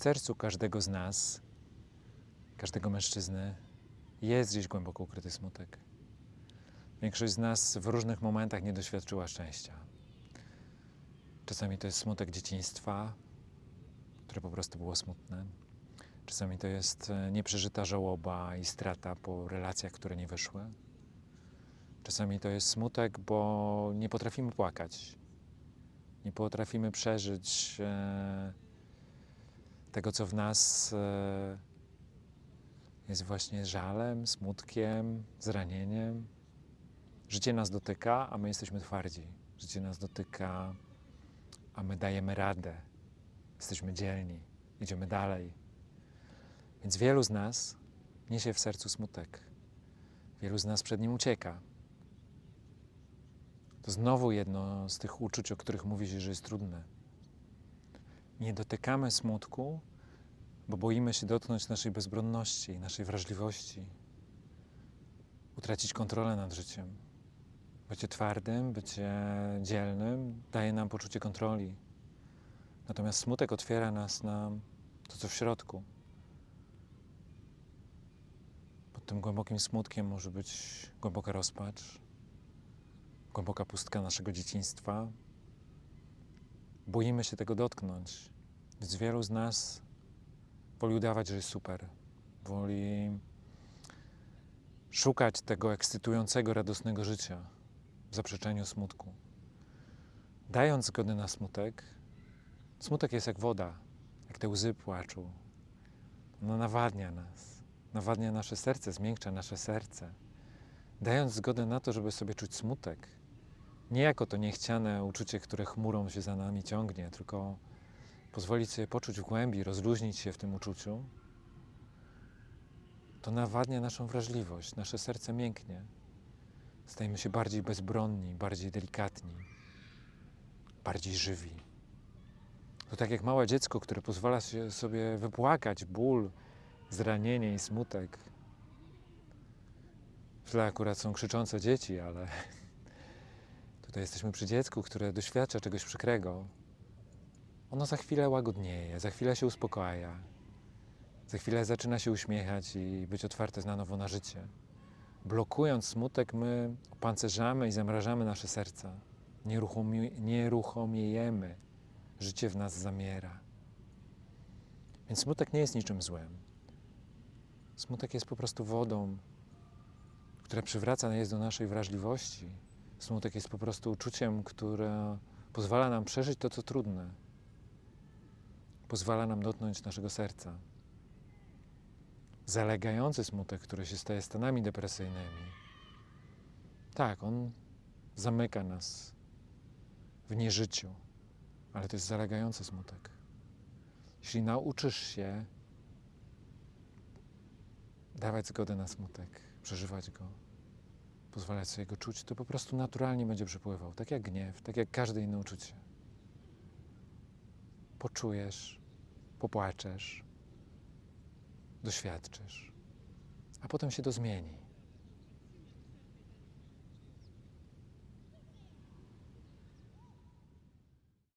sercu każdego z nas, każdego mężczyzny, jest gdzieś głęboko ukryty smutek. Większość z nas w różnych momentach nie doświadczyła szczęścia. Czasami to jest smutek dzieciństwa, które po prostu było smutne. Czasami to jest e, nieprzeżyta żałoba i strata po relacjach, które nie wyszły. Czasami to jest smutek, bo nie potrafimy płakać. Nie potrafimy przeżyć e, tego, co w nas e, jest właśnie żalem, smutkiem, zranieniem. Życie nas dotyka, a my jesteśmy twardzi. Życie nas dotyka, a my dajemy radę. Jesteśmy dzielni, idziemy dalej. Więc wielu z nas niesie w sercu smutek. Wielu z nas przed nim ucieka. To znowu jedno z tych uczuć, o których mówi się, że jest trudne. Nie dotykamy smutku, bo boimy się dotknąć naszej bezbronności, naszej wrażliwości, utracić kontrolę nad życiem. Bycie twardym, bycie dzielnym daje nam poczucie kontroli. Natomiast smutek otwiera nas na to, co w środku. Pod tym głębokim smutkiem może być głęboka rozpacz, głęboka pustka naszego dzieciństwa. Boimy się tego dotknąć, więc wielu z nas woli udawać, że jest super. Woli szukać tego ekscytującego, radosnego życia w zaprzeczeniu smutku. Dając zgodę na smutek, smutek jest jak woda, jak te łzy płaczu. Ono nawadnia nas, nawadnia nasze serce, zmiękcza nasze serce. Dając zgodę na to, żeby sobie czuć smutek, nie jako to niechciane uczucie, które chmurą się za nami ciągnie, tylko pozwolić sobie poczuć w głębi, rozluźnić się w tym uczuciu, to nawadnia naszą wrażliwość, nasze serce mięknie. Stajemy się bardziej bezbronni, bardziej delikatni, bardziej żywi. To tak jak małe dziecko, które pozwala sobie wypłakać ból, zranienie i smutek. W tle akurat są krzyczące dzieci, ale tutaj jesteśmy przy dziecku, które doświadcza czegoś przykrego. Ono za chwilę łagodnieje, za chwilę się uspokaja, za chwilę zaczyna się uśmiechać i być otwarte na nowo na życie. Blokując smutek, my opancerzamy i zamrażamy nasze serca. Nieruchomi, nieruchomiejemy. Życie w nas zamiera. Więc smutek nie jest niczym złym. Smutek jest po prostu wodą, która przywraca nas do naszej wrażliwości. Smutek jest po prostu uczuciem, które pozwala nam przeżyć to, co trudne. Pozwala nam dotknąć naszego serca. Zalegający smutek, który się staje stanami depresyjnymi, tak, on zamyka nas w nieżyciu, ale to jest zalegający smutek. Jeśli nauczysz się dawać zgodę na smutek, przeżywać go, pozwalać sobie go czuć, to po prostu naturalnie będzie przepływał, tak jak gniew, tak jak każde inne uczucie. Poczujesz, popłaczesz, doświadczysz, a potem się to zmieni.